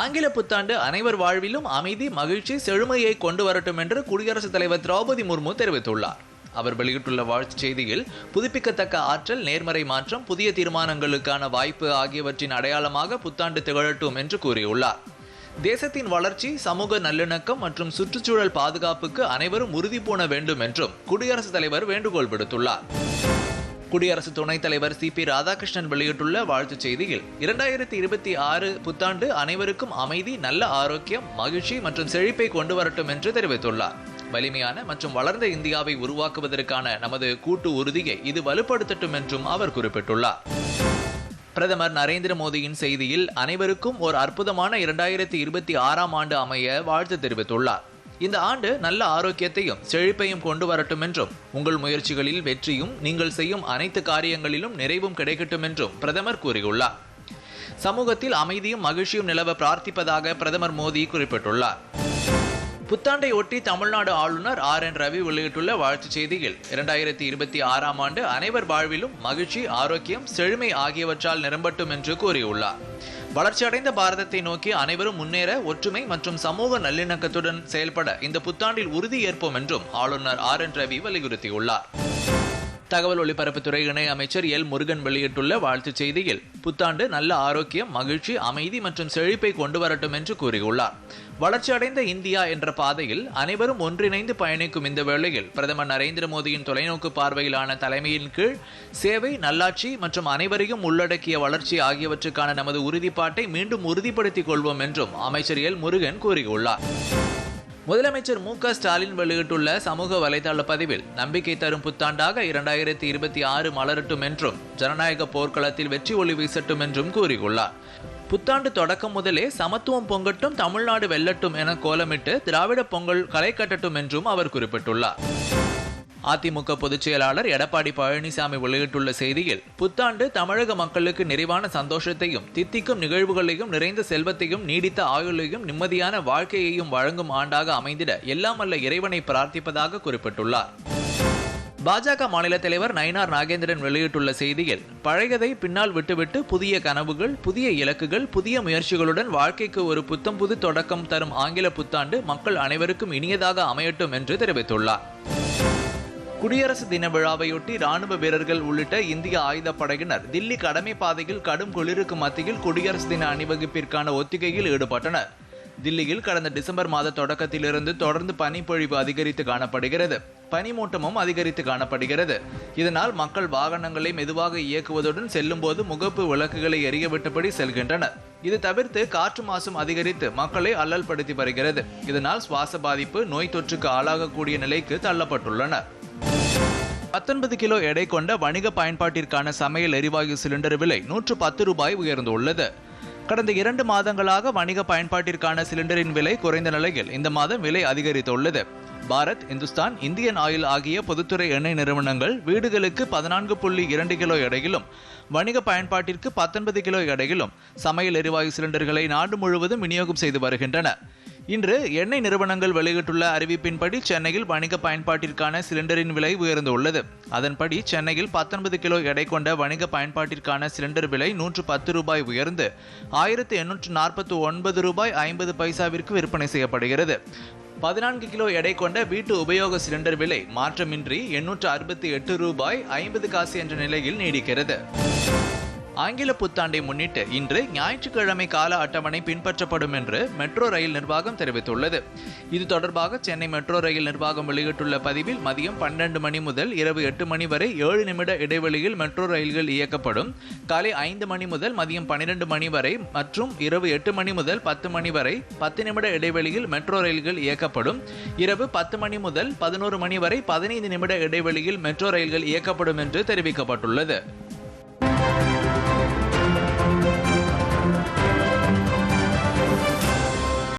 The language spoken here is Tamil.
ஆங்கில புத்தாண்டு அனைவர் வாழ்விலும் அமைதி மகிழ்ச்சி செழுமையை கொண்டு வரட்டும் என்று குடியரசுத் தலைவர் திரௌபதி முர்மு தெரிவித்துள்ளார். அவர் வெளியிட்டுள்ள வாழ்த்துச் செய்தியில் புதுப்பிக்கத்தக்க ஆற்றல் நேர்மறை மாற்றம் புதிய தீர்மானங்களுக்கான வாய்ப்பு ஆகியவற்றின் அடையாளமாக புத்தாண்டு திகழட்டும் என்று கூறியுள்ளார். தேசத்தின் வளர்ச்சி சமூக நல்லிணக்கம் மற்றும் சுற்றுச்சூழல் பாதுகாப்புக்கு அனைவரும் உறுதி பூண வேண்டும் என்றும் குடியரசுத் தலைவர் வேண்டுகோள் விடுத்துள்ளார். குடியரசு துணைத் தலைவர் சி பி ராதாகிருஷ்ணன் வெளியிட்டுள்ள வாழ்த்துச் செய்தியில் இரண்டாயிரத்தி இருபத்தி ஆறு புத்தாண்டு அனைவருக்கும் அமைதி நல்ல ஆரோக்கியம் மகிழ்ச்சி மற்றும் செழிப்பை கொண்டு வரட்டும் என்று தெரிவித்துள்ளார். வலிமையான மற்றும் வளர்ந்த இந்தியாவை உருவாக்குவதற்கான நமது கூட்டு உறுதியை இது வலுப்படுத்தட்டும் என்றும் அவர் குறிப்பிட்டுள்ளார். பிரதமர் நரேந்திர மோடியின் செய்தியில் அனைவருக்கும் ஒரு அற்புதமான இரண்டாயிரத்தி இருபத்தி ஆறாம் ஆண்டு அமைய வாழ்த்து தெரிவித்துள்ளார். இந்த ஆண்டு நல்ல ஆரோக்கியத்தையும் செழிப்பையும் கொண்டு வரட்டும் என்றும் உங்கள் முயற்சிகளில் வெற்றியும் நீங்கள் செய்யும் அனைத்து காரியங்களிலும் நிறைவும் கிடைக்கட்டும் என்றும் பிரதமர் கூறியுள்ளார். சமூகத்தில் அமைதியும் மகிழ்ச்சியும் நிலவ பிரார்த்திப்பதாக பிரதமர் மோடி குறிப்பிட்டுள்ளார். புத்தாண்டை ஒட்டி தமிழ்நாடு ஆளுநர் ஆர் என் ரவி வெளியிட்டுள்ள வாழ்த்துச் செய்தியில் இரண்டாயிரத்தி இருபத்தி ஆறாம் ஆண்டு அனைவர் வாழ்விலும் மகிழ்ச்சி ஆரோக்கியம் செழுமை ஆகியவற்றால் நிரம்பட்டும் என்று கூறியுள்ளார். வளர்ச்சியடைந்த பாரதத்தை நோக்கி அனைவரும் முன்னேற ஒற்றுமை மற்றும் சமூக நல்லிணக்கத்துடன் செயல்பட இந்த புத்தாண்டில் உறுதி ஏற்போம் என்றும் ஆளுநர் ஆர் என் ரவி வலியுறுத்தியுள்ளார். தகவல் ஒலிபரப்புத்துறை இணை அமைச்சர் எல். முருகன் வெளியிட்டுள்ள வாழ்த்துச் செய்தியில் புத்தாண்டு நல்ல ஆரோக்கியம் மகிழ்ச்சி அமைதி மற்றும் செழிப்பை கொண்டு வரட்டும் என்று கூறியுள்ளார். வளர்ச்சியடைந்த இந்தியா என்ற பாதையில் அனைவரும் ஒன்றிணைந்து பயணிக்கும் இந்த வேளையில் பிரதமர் நரேந்திர மோடியின் தொலைநோக்கு பார்வையிலான தலைமையின் கீழ் சேவை நல்லாட்சி மற்றும் அனைவரையும் உள்ளடக்கிய வளர்ச்சி ஆகியவற்றுக்கான நமது உறுதிப்பாட்டை மீண்டும் உறுதிப்படுத்திக் கொள்வோம் என்றும் அமைச்சர் எல். முருகன் கூறியுள்ளார். முதலமைச்சர் மு க ஸ்டாலின் வெளியிட்டுள்ள சமூக வலைதள பதிவில் நம்பிக்கை தரும் புத்தாண்டாக இரண்டாயிரத்தி இருபத்தி ஆறு மலரட்டும் என்றும் ஜனநாயக போர்க்களத்தில் வெற்றி ஒளி வீசட்டும் என்றும் கூறியுள்ளார். புத்தாண்டு தொடக்கம் முதலே சமத்துவம் பொங்கட்டும் தமிழ்நாடு வெல்லட்டும் என கோலமிட்டு திராவிட பொங்கல் களை கட்டட்டும் என்றும் அவர் குறிப்பிட்டுள்ளார். அதிமுக பொதுச் செயலாளர் எடப்பாடி பழனிசாமி வெளியிட்டுள்ள செய்தியில் புத்தாண்டு தமிழக மக்களுக்கு நிறைவான சந்தோஷத்தையும் தித்திக்கும் நிகழ்வுகளையும் நிறைந்த செல்வத்தையும் நீடித்த ஆயுளையும் நிம்மதியான வாழ்க்கையையும் வழங்கும் ஆண்டாக அமைந்திட எல்லாம் இறைவனை பிரார்த்திப்பதாக குறிப்பிட்டுள்ளார். பாஜக மாநில தலைவர் நயினார் நாகேந்திரன் வெளியிட்டுள்ள செய்தியில் பழையதை பின்னால் விட்டுவிட்டு புதிய கனவுகள் புதிய இலக்குகள் புதிய முயற்சிகளுடன் வாழ்க்கைக்கு ஒரு புத்தம் புது தொடக்கம் தரும் ஆங்கில புத்தாண்டு மக்கள் அனைவருக்கும் இனியதாக அமையட்டும் என்று தெரிவித்துள்ளார். குடியரசு தின விழாவையொட்டி ராணுவ வீரர்கள் உள்ளிட்ட இந்திய ஆயுதப் படையினர் தில்லி கடமை பாதையில் கடும் குளிருக்கு மத்தியில் குடியரசு தின அணிவகுப்பிற்கான ஒத்திகையில் ஈடுபட்டனர். தில்லியில் கடந்த டிசம்பர் மாத தொடக்கத்திலிருந்து தொடர்ந்து பனிப்பொழிவு அதிகரித்து காணப்படுகிறது. பனிமூட்டமும் அதிகரித்து காணப்படுகிறது. இதனால் மக்கள் வாகனங்களை மெதுவாக இயக்குவதுடன் செல்லும்போது முகப்பு விளக்குகளை எரியவிட்டபடி செல்கின்றனர். இது தவிர்த்து காற்று மாசும் அதிகரித்து மக்களை அல்லல்படுத்தி வருகிறது. இதனால் சுவாச பாதிப்பு நோய் தொற்றுக்கு ஆளாகக்கூடிய நிலைக்கு தள்ளப்பட்டுள்ளனர். பத்தொன்பது கிலோ எடை கொண்ட வணிக பயன்பாட்டிற்கான சமையல் எரிவாயு சிலிண்டர் விலை நூற்று பத்து ரூபாய் உயர்ந்துள்ளது கடந்த இரண்டு மாதங்களாக வணிக பயன்பாட்டிற்கான சிலிண்டரின் விலை குறைந்த நிலையில் இந்த மாதம் விலை அதிகரித்துள்ளது. பாரத் இந்துஸ்தான் இந்தியன் ஆயில் ஆகிய பொதுத்துறை எண்ணெய் நிறுவனங்கள் வீடுகளுக்கு பதினான்கு புள்ளி இரண்டு கிலோ எடையிலும் வணிக பயன்பாட்டிற்கு பத்தொன்பது கிலோ எடையிலும் சமையல் எரிவாயு சிலிண்டர்களை நாடு முழுவதும் விநியோகம் செய்து வருகின்றன. இன்று எண்ணெய் நிறுவனங்கள் வெளியிட்டுள்ள அறிவிப்பின்படி சென்னையில் வணிக பயன்பாட்டிற்கான சிலிண்டரின் விலை உயர்ந்துள்ளது. அதன்படி சென்னையில் பத்தொன்பது கிலோ எடை கொண்ட வணிக பயன்பாட்டிற்கான சிலிண்டர் விலை நூற்று பத்து ரூபாய் உயர்ந்து ஆயிரத்து எண்ணூற்று நாற்பத்தி ஒன்பது ரூபாய் ஐம்பது பைசாவிற்கு விற்பனை செய்யப்படுகிறது. பதினான்கு கிலோ எடை கொண்ட வீட்டு உபயோக சிலிண்டர் விலை மாற்றமின்றி எண்ணூற்று அறுபத்தி எட்டு ரூபாய் ஐம்பது காசு என்ற நிலையில் நீடிக்கிறது. ஆங்கில புத்தாண்டை முன்னிட்டு இன்று ஞாயிற்றுக்கிழமை கால அட்டவணை பின்பற்றப்படும் என்று மெட்ரோ ரயில் நிர்வாகம் தெரிவித்துள்ளது. இது தொடர்பாக சென்னை மெட்ரோ ரயில் நிர்வாகம் வெளியிட்டுள்ள பதிவில் மதியம் பன்னெண்டு மணி முதல் இரவு எட்டு மணி வரை ஏழு நிமிட இடைவெளியில் மெட்ரோ ரயில்கள் இயக்கப்படும். காலை ஐந்து மணி முதல் மதியம் பன்னிரண்டு மணி வரை மற்றும் இரவு எட்டு மணி முதல் பத்து மணி வரை பத்து நிமிட இடைவெளியில் மெட்ரோ ரயில்கள் இயக்கப்படும். இரவு பத்து மணி முதல் பதினோரு மணி வரை பதினைந்து நிமிட இடைவெளியில் மெட்ரோ ரயில்கள் இயக்கப்படும் என்று தெரிவிக்கப்பட்டுள்ளது.